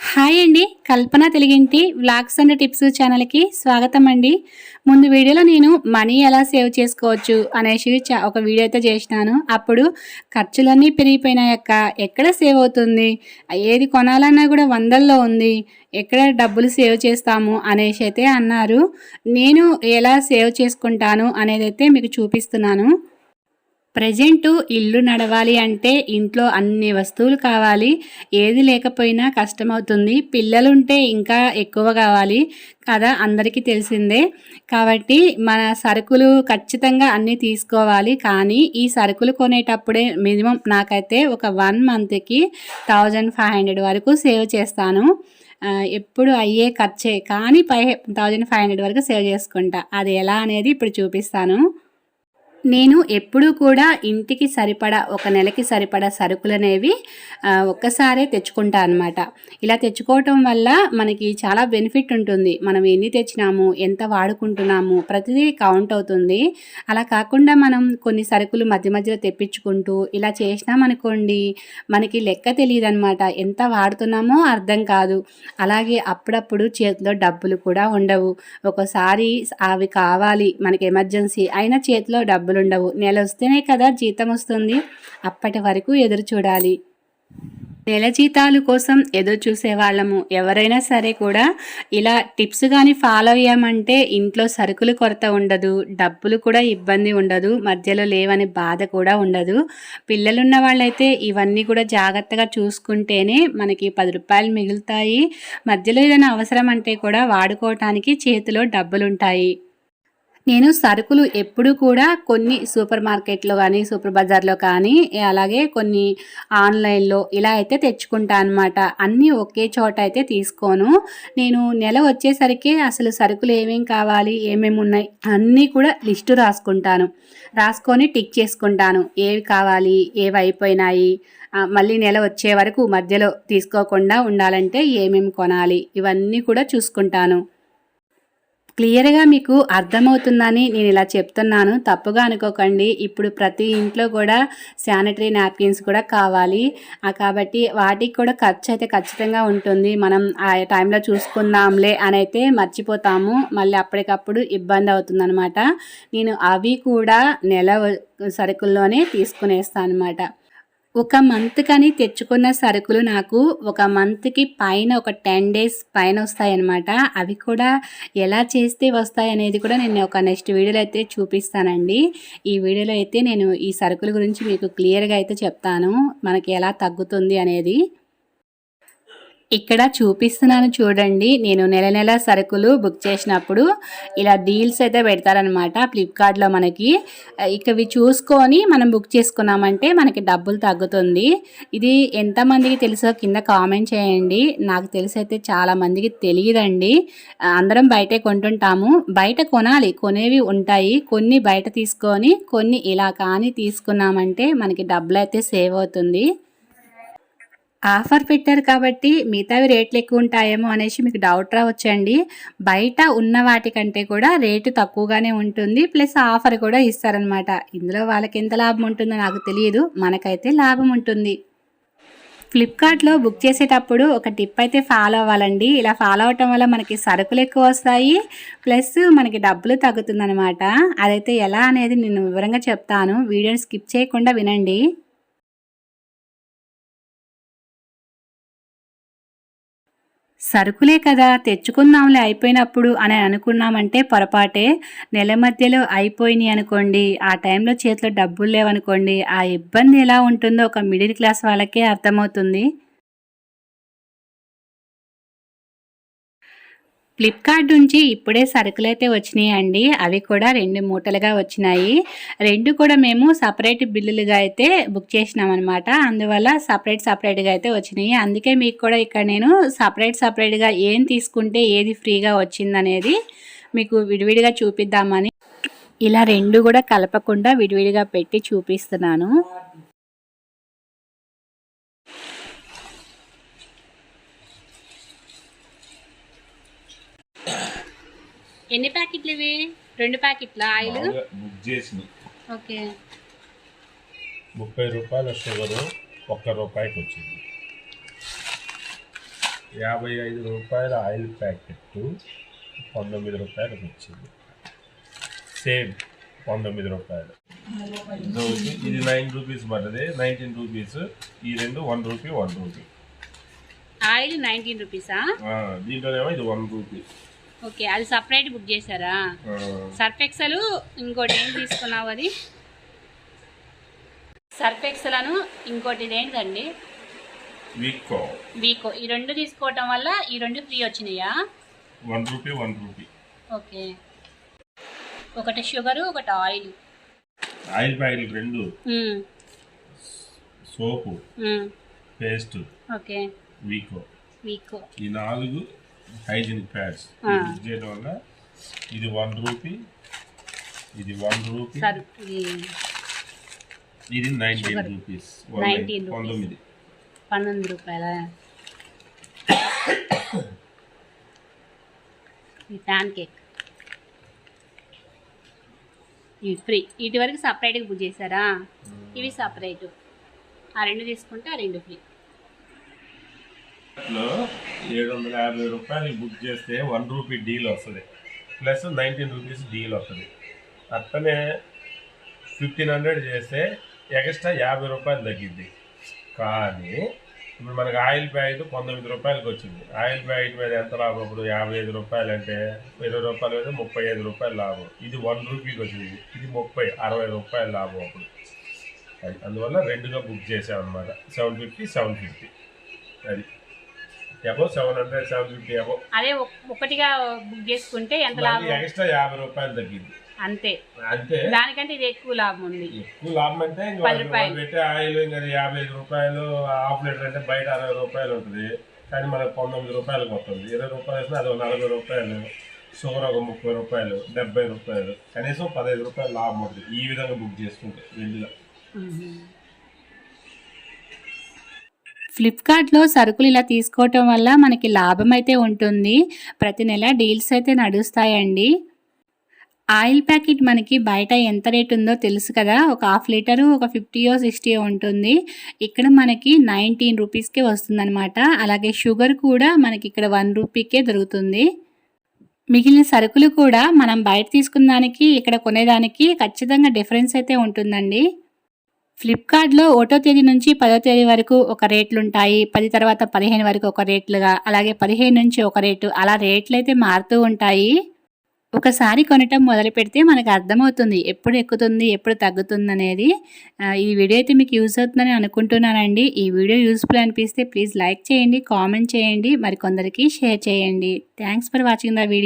Hi అండి. కల్పన తెలిగింటి vlogs and tips ఛానల్కి స్వాగతం అండి ముందు వీడియోలో నేను మనీ ఎలా సేవ్ చేసుకోవచ్చు అనేసి చా- ఒక వీడియో అయితే చేసినాను. అప్పుడు ఖర్చులన్నీ పెరిగిపోయినాయక్క. ఎక్కడ సేవ్ అవుతుంది? ఏది కొనాలన్నా కూడా వందల్లో ఉంది. ఎక్కడ డబ్బులు సేవ్ చేస్తాము అనేసి అయితే అన్నారు. నేను ఎలా సేవ్ చేసుకుంటాను అనేది అయితే మీకు చూపిస్తున్నాను. ప్రజెంట్ ఇల్లు నడవాలి అంటే ఇంట్లో అన్ని వస్తువులు కావాలి ఏది లేకపోయినా కష్టమవుతుంది. పిల్లలుంటే ఇంకా ఎక్కువ కావాలి కదా అందరికీ తెలిసిందే. కాబట్టి మన సరుకులు ఖచ్చితంగా అన్నీ తీసుకోవాలి. కానీ ఈ సరుకులు కొనేటప్పుడే మినిమం నాకైతే ఒక వన్ మంత్కి థౌజండ్ ఫైవ్ హండ్రెడ్ వరకు సేవ్ చేస్తాను. ఎప్పుడు అయ్యే ఖర్చే. కానీ ఫైవ్ థౌజండ్ ఫైవ్ హండ్రెడ్ వరకు సేవ్ చేసుకుంటా. అది ఎలా అనేది ఇప్పుడు చూపిస్తాను. నేను ఎప్పుడూ కూడా ఇంటికి సరిపడా ఒక నెలకి సరిపడా సరుకులు అనేవి ఒక్కసారే తెచ్చుకుంటా అనమాట ఇలా తెచ్చుకోవటం వల్ల మనకి చాలా బెనిఫిట్ ఉంటుంది. మనం ఎన్ని తెచ్చినాము ఎంత వాడుకుంటున్నాము ప్రతిదీ కౌంట్ అవుతుంది. అలా కాకుండా మనం కొన్ని సరుకులు మధ్య మధ్యలో తెప్పించుకుంటూ ఇలా చేసినామనుకోండి మనకి లెక్క తెలియదు అనమాట ఎంత వాడుతున్నామో అర్థం కాదు. అలాగే అప్పుడప్పుడు చేతిలో డబ్బులు కూడా ఉండవు. ఒకసారి అవి కావాలి మనకి ఎమర్జెన్సీ అయినా చేతిలో డబ్బు ఉండవు నెల వస్తేనే కదా జీతం వస్తుంది. అప్పటి వరకు ఎదురు చూడాలి. నెల జీతాలు కోసం ఎదురు చూసే వాళ్ళము. ఎవరైనా సరే కూడా ఇలా టిప్స్ కానీ ఫాలో అయ్యామంటే ఇంట్లో సరుకులు కొరత ఉండదు. డబ్బులు కూడా ఇబ్బంది ఉండదు. మధ్యలో లేవని బాధ కూడా ఉండదు. పిల్లలున్న వాళ్ళైతే ఇవన్నీ కూడా జాగ్రత్తగా చూసుకుంటేనే మనకి పది రూపాయలు మిగులుతాయి. మధ్యలో ఏదైనా అవసరం అంటే కూడా వాడుకోవటానికి చేతిలో డబ్బులుంటాయి. నేను సరుకులు ఎప్పుడు కూడా కొన్ని సూపర్ మార్కెట్లో కానీ సూపర్ బజార్లో కానీ అలాగే కొన్ని ఆన్లైన్లో ఇలా అయితే తెచ్చుకుంటా అనమాట అన్నీ ఒకే చోట అయితే తీసుకోను. నేను నెల వచ్చేసరికి అసలు సరుకులు ఏమేమి కావాలి ఏమేమి ఉన్నాయి అన్నీ కూడా లిస్టు రాసుకుంటాను. రాసుకొని టిక్ చేసుకుంటాను. ఏవి కావాలి ఏవి అయిపోయినాయి మళ్ళీ నెల వచ్చే వరకు మధ్యలో తీసుకోకుండా ఉండాలంటే ఏమేమి కొనాలి ఇవన్నీ కూడా చూసుకుంటాను. క్లియర్గా మీకు అర్థమవుతుందని నేను ఇలా చెప్తున్నాను. తప్పుగా అనుకోకండి. ఇప్పుడు ప్రతి ఇంట్లో కూడా శానిటరీ నాప్కిన్స్ కూడా కావాలి. కాబట్టి వాటికి కూడా ఖర్చు అయితే ఖచ్చితంగా ఉంటుంది. మనం ఆ టైంలో చూసుకుందాంలే అని అయితే మర్చిపోతాము. మళ్ళీ అప్పటికప్పుడు ఇబ్బంది అవుతుందన్నమాట. నేను అవి కూడా నెల సరుకుల్లోనే తీసుకునేస్తాను అనమాట ఒక మంత్ కానీ తెచ్చుకున్న సరుకులు నాకు ఒక మంత్కి పైన ఒక టెన్ డేస్ పైన వస్తాయన్నమాట. అవి కూడా ఎలా చేస్తే వస్తాయి అనేది కూడా నేను ఒక నెక్స్ట్ వీడియోలో అయితే చూపిస్తానండి. ఈ వీడియోలో అయితే నేను ఈ సరుకుల గురించి మీకు క్లియర్గా అయితే చెప్తాను. మనకి ఎలా తగ్గుతుంది అనేది. ఇక్కడ చూపిస్తున్నాను చూడండి. నేను నెల నెల సరుకులు బుక్ చేసినప్పుడు ఇలా డీల్స్ అయితే పెడతారనమాట ఫ్లిప్కార్ట్లో మనకి. ఇవి చూసుకొని మనం బుక్ చేసుకున్నామంటే మనకి డబ్బులు తగ్గుతుంది. ఇది ఎంతమందికి తెలుసో కింద కామెంట్ చేయండి. నాకు తెలిసి అయితే చాలా మందికి తెలియదండి. అందరం బయటే కొంటుంటాము. బయట కొనాలి. కొనేవి ఉంటాయి. కొన్ని బయట తీసుకొని కొన్ని ఇలా కానీ తీసుకున్నామంటే మనకి డబ్బులు అయితే సేవ్ అవుతుంది. ఆఫర్ పెట్టారు కాబట్టి మిగతావి రేట్లు ఎక్కువ ఉంటాయేమో అనేసి మీకు డౌట్ రావచ్చండి. బయట ఉన్న వాటికంటే కూడా రేటు తక్కువగానే ఉంటుంది. ప్లస్ ఆఫర్ కూడా ఇస్తారనమాట ఇందులో వాళ్ళకి ఎంత లాభం ఉంటుందో నాకు తెలియదు. మనకైతే లాభం ఉంటుంది. ఫ్లిప్కార్ట్లో బుక్ చేసేటప్పుడు ఒక టిప్ అయితే ఫాలో అవ్వాలండి. ఇలా ఫాలో అవటం వల్ల మనకి సరుకులు ఎక్కువ వస్తాయి. ప్లస్ మనకి డబ్బులు తగ్గుతుందనమాట అదైతే ఎలా అనేది నేను వివరంగా చెప్తాను. వీడియోని స్కిప్ చేయకుండా వినండి. సరుకులే కదా తెచ్చుకుందాంలే అయిపోయినప్పుడు అని అనుకున్నామంటే పొరపాటే. నెల మధ్యలో అయిపోయినాయి అనుకోండి ఆ టైంలో చేతిలో డబ్బులు లేవనుకోండి ఆ ఇబ్బంది ఎలా ఉంటుందో ఒక మిడిల్ క్లాస్ వాళ్ళకే అర్థమవుతుంది. ఫ్లిప్కార్ట్ నుంచి ఇప్పుడే సరుకులైతే వచ్చినాయి అండి అవి కూడా రెండు మూటలుగా వచ్చినాయి. రెండు కూడా మేము సపరేట్ బిల్లులుగా అయితే బుక్ చేసినాం అనమాట అందువల్ల సపరేట్ సపరేట్గా అయితే వచ్చినాయి. అందుకే మీకు కూడా ఇక్కడ నేను సపరేట్ సపరేట్గా ఏం తీసుకుంటే ఏది ఫ్రీగా వచ్చిందనేది మీకు విడివిడిగా చూపిద్దామని ఇలా రెండు కూడా కలపకుండా విడివిడిగా పెట్టి చూపిస్తున్నాను. ఎన్ని ప్యాకెట్లు ఇవి? రెండు ప్యాకెట్ల? ఆయిల్? బుక్ చేసిన. ఓకే. ముప్పై రూపాయల షుగరు ఒక్క రూపాయికి వచ్చింది యాభై ఐదు రూపాయల ఆయిల్ ప్యాకెట్ పంతొమ్మిది రూపాయలకు వచ్చింది సేమ్ పంతొమ్మిది రూపాయలు. ఇది నైన్ రూపీస్ పడ్డది నైన్టీన్ రూపీస్. ఈ రెండు one rupee one rupee. Oil nineteen రూపీసా? దీంట్లోనేమో ఇది వన్ రూపీ. ఓకే అది సపరేట్ బుక్ చేశారా? సర్ఫ్ ఎక్సెల్ ఇంకోటి ఏం తీసుకున్నావు అది? సర్ఫ్ ఎక్సెలను ఇంకోటి ఇదేంటండి? వీకో. వీకో. ఈ రెండు తీసుకోవటం వల్ల ఈ రెండు ఫ్రీ వచ్చినాయా? One rupee one rupee. Okay. ఒకటి షుగరు ఒకటి ఆయిల్. ఆయిల్ ప్యాకెట్లు రెండు. Soap. Paste. Okay. Vicco. Vicco. ఈ నాలుగు హైజీనిక్ ప్యాడ్స్. యూజ్ చేయడం వల్ల ఇది వన్ రూపీ ఇది వన్ రూపీ ఇది నైన్టీన్. రూపీస్. 19 rupees. పంతొమ్మిది. పన్నెండు రూపాయల? ఈ ప్యాన్ కేక్. ఇవి ఫ్రీ. వీటి వరకు సపరేట్గా బుక్ చేశారా? ఇవి సపరేట్. ఆ రెండు తీసుకుంటే ఆ రెండు ఫ్రీ. ఏడు వందల యాభై రూపాయలు బుక్ చేస్తే వన్ రూపీ డీల్ వస్తుంది. ప్లస్ నైన్టీన్ రూపీస్ డీల్ వస్తుంది. అట్లనే ఫిఫ్టీన్ హండ్రెడ్ చేస్తే ఎక్స్ట్రా యాభై రూపాయలు తగ్గిద్ది. కానీ ఇప్పుడు మనకి ఆయిల్ ప్యాకెట్ పంతొమ్మిది రూపాయలకి వచ్చింది. ఆయిల్ ప్యాకెట్ మీద ఎంత లాభం ఇప్పుడు? యాభై ఐదు రూపాయలు అంటే ఇరవై రూపాయల మీద ముప్పై ఐదు రూపాయలు లాభం. ఇది వన్ రూపీకి వచ్చింది. ఇది ముప్పై అరవై రూపాయలు లాభం అప్పుడు. అది అందువల్ల రెండుగా బుక్ చేసామన్నమాట సెవెన్ ఫిఫ్టీ సెవెన్ ఫిఫ్టీ అది. Above seven hundred seven fifty above అదే ఒక్- ఒకటిగా బుక్ చేసుకుంటే ఎంత లాభం? ఎక్స్ట్రా యాభై రూపాయలు తగ్గింది. అంతే. అంతే? దానికంటే ఇది ఎక్కువ లాభం ఉంది. ఎక్కువ లాభం అంటే. పెట్టే ఆయిల్ ఇంకా యాభై ఐదు రూపాయలు హాఫ్ లీటర్ అంటే బయట అరవై రూపాయలు ఉంటుంది. కానీ మనకు పంతొమ్మిది రూపాయలకు వస్తుంది ఇరవై రూపాయలు అది నలభై రూపాయలు షుగర్ ఒక ముప్పై రూపాయలు డెబ్బై రూపాయలు. కనీసం పదహైదు రూపాయలు లాభం ఉంటుంది ఈ విధంగా బుక్ చేసుకుంటే రెండుగా ఫ్లిప్కార్ట్లో సరుకులు ఇలా తీసుకోవటం వల్ల మనకి లాభం అయితే ఉంటుంది. ప్రతి నెల డీల్స్ అయితే నడుస్తాయండి. ఆయిల్ ప్యాకెట్ మనకి బయట ఎంత రేట్ ఉందో తెలుసు కదా. ఒక హాఫ్ లీటరు ఒక ఫిఫ్టీయో సిక్స్టీయో ఉంటుంది. ఇక్కడ మనకి నైన్టీన్ రూపీస్కే వస్తుందన్నమాట. అలాగే షుగర్ కూడా మనకి ఇక్కడ వన్ రూపీకే దొరుకుతుంది. మిగిలిన సరుకులు కూడా మనం బయట తీసుకున్న దానికి ఇక్కడ కొనేదానికి ఖచ్చితంగా డిఫరెన్స్ అయితే ఉంటుందండి. ఫ్లిప్కార్ట్లో ఒకటో తేదీ నుంచి పదో తేదీ వరకు ఒక రేట్లుంటాయి పది తర్వాత పదిహేను వరకు ఒక రేట్లుగా అలాగే పదిహేను నుంచి ఒక రేటు అలా రేట్లు అయితే మారుతూ ఉంటాయి. ఒకసారి కొనటం మొదలు పెడితే మనకు అర్థమవుతుంది ఎప్పుడు ఎక్కుతుంది ఎప్పుడు తగ్గుతుంది అనేది ఈ వీడియో అయితే మీకు యూజ్ అవుతుందని అనుకుంటున్నానండి. ఈ వీడియో యూస్ఫుల్ అనిపిస్తే ప్లీజ్ లైక్ చేయండి కామెంట్ చేయండి మరి కొందరికి షేర్ చేయండి. Thanks for watching the video.